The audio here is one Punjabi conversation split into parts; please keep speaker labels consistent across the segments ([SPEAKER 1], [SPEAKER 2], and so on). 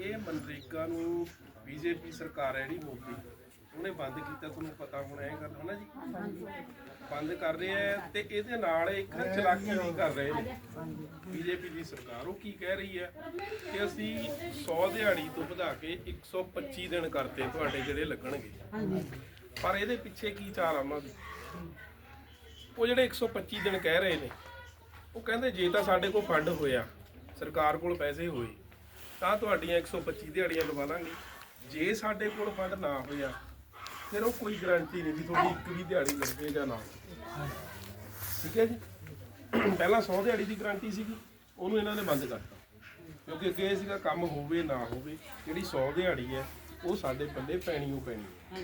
[SPEAKER 1] ਇਹ ਮਨਰੇਗਾ ਨੂੰ ਬੀਜੇਪੀ ਸਰਕਾਰ ਹੈ ਜਿਹੜੀ ਮੋਦੀ। ਉਹਨੇ ਬੰਦ ਕੀਤਾ, ਤੁਹਾਨੂੰ ਪਤਾ ਹੋਣਾ ਇਹ ਗੱਲ, ਹਨਾ ਜੀ? ਬੰਦ ਕਰ ਰਹੇ ਆ ਤੇ ਇਹਦੇ ਨਾਲ ਇੱਕ ਚਲਾਕੀ ਵੀ ਕਰ ਰਹੇ ਨੇ। ਬੀਜੇਪੀ ਦੀ ਸਰਕਾਰ, ਉਹ ਕੀ ਕਹਿ ਰਹੀ ਹੈ ਕਿ ਅਸੀਂ 100 ਦਿਹਾੜੀ ਤੋਂ ਵਧਾ ਕੇ 125 ਦਿਨ ਕਰਤੇ ਤੁਹਾਡੇ ਜਿਹੜੇ ਲੱਗਣਗੇ। ਪਰ ਇਹਦੇ ਪਿੱਛੇ ਕੀ ਚਾਲ ਆ ਉਹਨਾਂ ਦੀ? ਉਹ ਜਿਹੜੇ 125 ਦਿਨ ਕਹਿ ਰਹੇ ਨੇ, ਉਹ ਕਹਿੰਦੇ ਜੇ ਤਾਂ ਸਾਡੇ ਕੋਲ ਫੰਡ ਹੋਇਆ, ਸਰਕਾਰ ਕੋਲ ਪੈਸੇ ਹੋਏ ਤਾਂ ਤੁਹਾਡੀਆਂ 125 ਦਿਹਾੜੀਆਂ ਲਵਾ ਲਾਂਗੇ। ਜੇ ਸਾਡੇ ਕੋਲ ਫੰਡ ਨਾ ਹੋਇਆ ਫਿਰ ਉਹ ਕੋਈ ਗਾਰੰਟੀ ਨਹੀਂ ਵੀ ਤੁਹਾਡੀ ਇੱਕ ਵੀ ਦਿਹਾੜੀ ਲੱਗੇ ਜਾਂ ਨਾ। ਠੀਕ ਹੈ ਜੀ? ਪਹਿਲਾਂ 100 ਦਿਹਾੜੀ ਦੀ ਗਾਰੰਟੀ ਸੀਗੀ ਉਹਨੂੰ ਇਹਨਾਂ ਨੇ ਬੰਦ ਕਰਤਾ। ਕਿਉਂਕਿ ਅੱਗੇ ਇਹ ਸੀਗਾ ਕੰਮ ਹੋਵੇ ਨਾ ਹੋਵੇ ਜਿਹੜੀ 100 ਦਿਹਾੜੀ ਹੈ ਉਹ ਸਾਡੇ ਪੱਲੇ ਪੈਣੀ ਓ ਪੈਣੀ ਹੈ।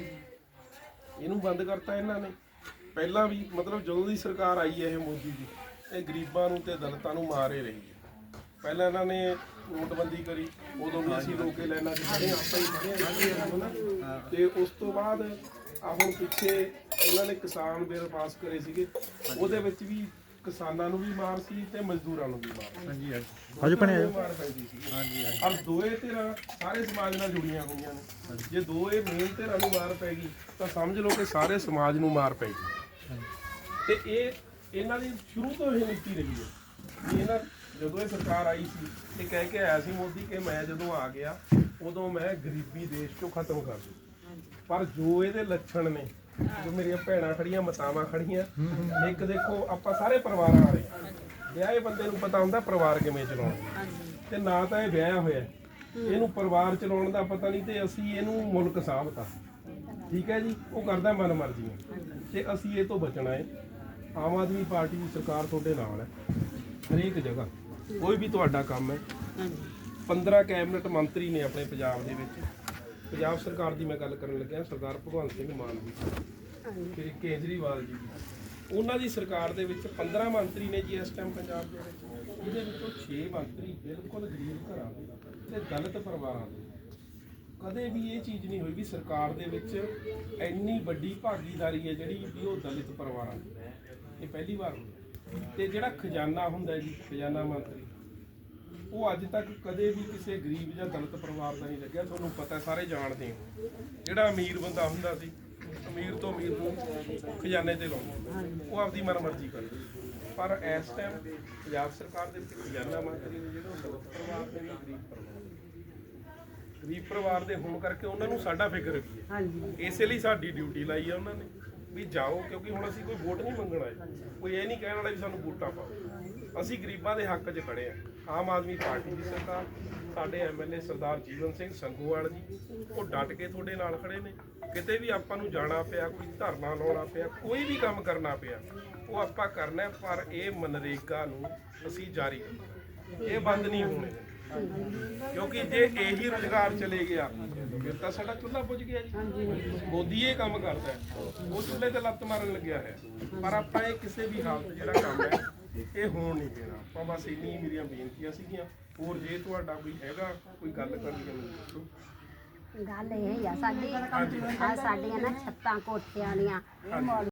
[SPEAKER 1] ਇਹਨੂੰ ਬੰਦ ਕਰਤਾ ਇਹਨਾਂ ਨੇ। ਪਹਿਲਾਂ ਵੀ ਮਤਲਬ ਜਦੋਂ ਦੀ ਸਰਕਾਰ ਆਈ ਹੈ ਇਹ ਮੋਦੀ ਦੀ ਇਹ ਗਰੀਬਾਂ ਨੂੰ ਤੇ ਦਲਿਤਾਂ ਨੂੰ ਮਾਰ ਰਹੀ ਹੈ। ਪਹਿਲਾਂ ਇਹਨਾਂ ਨੇ ਨੋਟਬੰਦੀ ਕਰੀ ਉਦੋਂ ਵੀ ਅਸੀਂ ਲੋਕੇ ਲੈਣਾ ਚ ਖੜੇ ਆਪਾਂ ਹੀ ਖੜੇ ਹਾਂ। ਤੇ ਉਸ ਤੋਂ ਬਾਅਦ ਆ ਹੁਣ ਪਿੱਛੇ ਇਹਨਾਂ ਨੇ ਕਿਸਾਨ ਬਿੱਲ ਪਾਸ ਕਰੇ ਸੀਗੇ ਉਹਦੇ ਵਿੱਚ ਵੀ ਕਿਸਾਨਾਂ ਨੂੰ ਵੀ ਮਾਰ ਸੀ ਤੇ ਮਜ਼ਦੂਰਾਂ ਨੂੰ ਵੀ ਮਾਰ ਸੀ।
[SPEAKER 2] ਹਾਂਜੀ ਹਾਂਜੀ।
[SPEAKER 1] ਹਾਂਜੀ ਪੈਂਦੀ ਸੀ। ਹਾਂਜੀ ਔਰ ਦੋਏ ਧਿਰਾਂ ਸਾਰੇ ਸਮਾਜ ਨਾਲ ਜੁੜੀਆਂ ਹੋਈਆਂ ਨੇ। ਜੇ ਦੋਏ ਮੇਨ ਧਿਰਾਂ ਨੂੰ ਮਾਰ ਪੈ ਗਈ ਤਾਂ ਸਮਝ ਲਓ ਕਿ ਸਾਰੇ ਸਮਾਜ ਨੂੰ ਮਾਰ ਪੈ ਗਈ। ਤੇ ਇਹ ਇਹਨਾਂ ਦੀ ਸ਼ੁਰੂ ਤੋਂ ਇਹ ਨੀਤੀ ਰਹੀ ਹੈ। ਇਹਨਾਂ ਜਦੋਂ ਇਹ ਸਰਕਾਰ ਆਈ ਸੀ ਇਹ ਕਹਿ ਕੇ ਆਇਆ ਸੀ ਮੋਦੀ ਕਿ ਮੈਂ ਜਦੋਂ ਆ ਗਿਆ, ਉਦੋਂ ਮੈਂ ਗਰੀਬੀ ਦੇਸ਼ ਚੋਂ ਖਤਮ ਕਰ ਦੂੰ ਪਰ ਜੋ ਇਹਦੇ ਲੱਛਣ ਨੇ, ਜੋ ਮੇਰੀਆਂ ਭੈਣਾਂ ਖੜੀਆਂ, ਮਤਾਵਾਂ ਖੜੀਆਂ, ਇੱਕ ਦੇਖੋ, ਆਪਾਂ ਸਾਰੇ ਪਰਿਵਾਰਾਂ ਵਾਲੇ ਵਿਆਹੇ ਬੰਦੇ ਨੂੰ ਪਤਾ ਹੁੰਦਾ ਪਰਿਵਾਰ ਕਿਵੇਂ ਚਲਾਉਣਾ ਤੇ ਨਾ ਤਾਂ ਇਹ ਵਿਆਹਿਆ ਹੋਇਆ ਇਹਨੂੰ ਪਰਿਵਾਰ ਚਲਾਉਣ ਦਾ ਪਤਾ ਨਹੀਂ ਤੇ ਅਸੀਂ ਇਹਨੂੰ ਮੁਲਕ ਸਾਹਬਤਾ ਠੀਕ ਹੈ ਜੀ? ਉਹ ਕਰਦਾ ਮਨ ਮਰਜ਼ੀ ਤੇ ਅਸੀਂ ਇਹ ਤੋਂ ਬਚਣਾ ਹੈ। ਆਮ ਆਦਮੀ ਪਾਰਟੀ ਦੀ ਸਰਕਾਰ ਤੁਹਾਡੇ ਨਾਲ ਹੈ। ਹਰੇਕ ਜਗ੍ਹਾ। ਕੋਈ ਵੀ ਤੁਹਾਡਾ ਕੰਮ ਹੈ। 15 ਕੈਬਨਿਟ ਮੰਤਰੀ ਨੇ ਆਪਣੇ ਪੰਜਾਬ ਦੇ ਵਿੱਚ। ਪੰਜਾਬ ਸਰਕਾਰ ਦੀ ਮੈਂ ਗੱਲ ਕਰਨ ਲੱਗਿਆ ਸਰਦਾਰ ਭਗਵੰਤ ਸਿੰਘ ਮਾਨ ਜੀ। ਫਿਰ ਕੇਜਰੀਵਾਲ ਜੀ। ਉਹਨਾਂ ਦੀ ਸਰਕਾਰ ਦੇ ਵਿੱਚ 15 ਮੰਤਰੀ ਨੇ ਜੀ ਇਸ ਟਾਈਮ ਪੰਜਾਬ ਦੇ ਵਿੱਚ। ਜਿਹਦੇ ਵਿੱਚੋਂ 6 ਮੰਤਰੀ ਬਿਲਕੁਲ ਗਰੀਬ ਘਰਾਂ ਦੇ ਤੇ ਦਲਿਤ ਪਰਿਵਾਰਾਂ ਦੇ। ਕਦੇ ਵੀ ਇਹ ਚੀਜ਼ ਨਹੀਂ ਹੋਈ ਵੀ ਸਰਕਾਰ ਦੇ ਵਿੱਚ ਇੰਨੀ ਵੱਡੀ ਭਾਗੀਦਾਰੀ ਹੈ ਜਿਹੜੀ ਵੀ ਉਹ ਦਲਿਤ ਪਰਿਵਾਰਾਂ ਦੀ। ਇਹ ਪਹਿਲੀ ਵਾਰ ਹੋਈ। ਤੇ ਜਿਹੜਾ ਖਜ਼ਾਨਾ ਹੁੰਦਾ ਜੀ ਖਜ਼ਾਨਾ ਮੰਤਰੀ ਉਹ ਅੱਜ ਤੱਕ ਕਦੇ ਵੀ ਕਿਸੇ ਗਰੀਬ ਜਾਂ ਦਲਿਤ ਪਰਿਵਾਰ ਦਾ ਨਹੀਂ ਲੱਗਿਆ। ਤੁਹਾਨੂੰ ਪਤਾ ਸਾਰੇ ਜਾਣਦੇ ਹੋ। ਜਿਹੜਾ ਅਮੀਰ ਬੰਦਾ ਹੁੰਦਾ ਸੀ ਅਮੀਰ ਤੋਂ ਅਮੀਰ ਨੂੰ ਖਜ਼ਾਨੇ ਤੇ ਲਾਉਂਦਾ। ਉਹ ਆਪਦੀ ਮਨਮਰਜ਼ੀ ਕਰਦਾ ਪਰ ਇਸ ਟਾਈਮ ਪੰਜਾਬ ਸਰਕਾਰ ਦੇ ਵਿੱਚ ਖਜ਼ਾਨਾ ਮੰਤਰੀ ਨੇ ਜਿਹੜਾ ਦਲਿਤ ਪਰਿਵਾਰ ਦੇ ਵੀ ਗਰੀਬ ਪਰਿਵਾਰ ਦੇ। ਗਰੀਬ ਪਰਿਵਾਰ ਦੇ ਹੋਣ ਕਰਕੇ ਉਹਨਾਂ ਨੂੰ ਸਾਡਾ ਫਿਕਰ ਵੀ ਹੈ।
[SPEAKER 3] ਹਾਂਜੀ।
[SPEAKER 1] ਇਸੇ ਲਈ ਸਾਡੀ ਡਿਊਟੀ ਲਾਈ ਆ ਉਹਨਾਂ ਨੇ। ਵੀ ਜਾਓ, ਕਿਉਂਕਿ ਹੁਣ ਅਸੀਂ ਕੋਈ ਵੋਟ ਨਹੀਂ ਮੰਗਣ ਆਏ। ਕੋਈ ਇਹ ਨਹੀਂ ਕਹਿਣ ਵਾਲਾ ਵੀ ਸਾਨੂੰ ਵੋਟਾਂ ਪਾਓ। ਅਸੀਂ ਗਰੀਬਾਂ ਦੇ ਹੱਕ 'ਚ ਖੜੇ ਆ ਆਮ ਆਦਮੀ ਪਾਰਟੀ ਦੀ ਸਰਕਾਰ, ਸਾਡੇ ਐਮਐਲਏ ਸਰਦਾਰ ਜੀਵਨ ਸਿੰਘ ਸੰਗੋਵਾਲ ਜੀ, ਉਹ ਡਟ ਕੇ ਤੁਹਾਡੇ ਨਾਲ ਖੜੇ ਨੇ। ਕਿਤੇ ਵੀ ਆਪਾਂ ਨੂੰ ਜਾਣਾ ਪਿਆ, ਕੋਈ ਧਰਨਾ ਲਾਉਣਾ ਪਿਆ, ਕੋਈ ਵੀ ਕੰਮ ਕਰਨਾ ਪਿਆ, ਉਹ ਆਪਾਂ ਕਰਨਾ ਪਰ ਇਹ ਮਨਰੇਗਾ ਨੂੰ ਅਸੀਂ ਜਾਰੀ ਰੱਖਣਾ। ਇਹ ਬੰਦ ਨਹੀਂ ਹੋਣੇ। ਕਿਉਂਕਿ ਜੇ ਇਹੀ ਰੁਜ਼ਗਾਰ ਚਲੇ ਗਿਆ ਫਿਰ ਤਾਂ ਸਾਡਾ ਚੁੱਲ੍ਹਾ ਬੁਝ ਗਿਆ ਜੀ। ਮੋਦੀ ਇਹ ਕੰਮ ਕਰਦਾ ਹੈ। ਉਹ ਚੁੱਲ੍ਹੇ ਤੇ ਲੱਤ ਮਾਰਨ ਲੱਗਿਆ ਹੈ। ਪਰ ਆਪਾਂ ਇਹ ਕਿਸੇ ਵੀ ਹਾਲਤ ਜਿਹੜਾ ਕੰਮ ਹੈ ਇਹ ਹੋਣ ਨਹੀਂ ਦੇਣਾ। ਆਪਾਂ ਬਸ ਇੰਨੀ ਮੇਰੀਆਂ ਬੇਨਤੀਆਂ ਸੀਗੀਆਂ। ਹੋਰ ਜੇ ਤੁਹਾਡਾ ਕੋਈ ਹੈਗਾ ਕੋਈ ਗੱਲ ਕਰਨੀ ਹੈ ਮੈਨੂੰ ਦੱਸੋ।
[SPEAKER 4] ਗੱਲ ਇਹ ਆ ਸਾਡੀ ਆ ਸਾਡੀਆਂ ਨਾ ਛੱਤਾਂ ਕੋਠਿਆਂ ਦੀਆਂ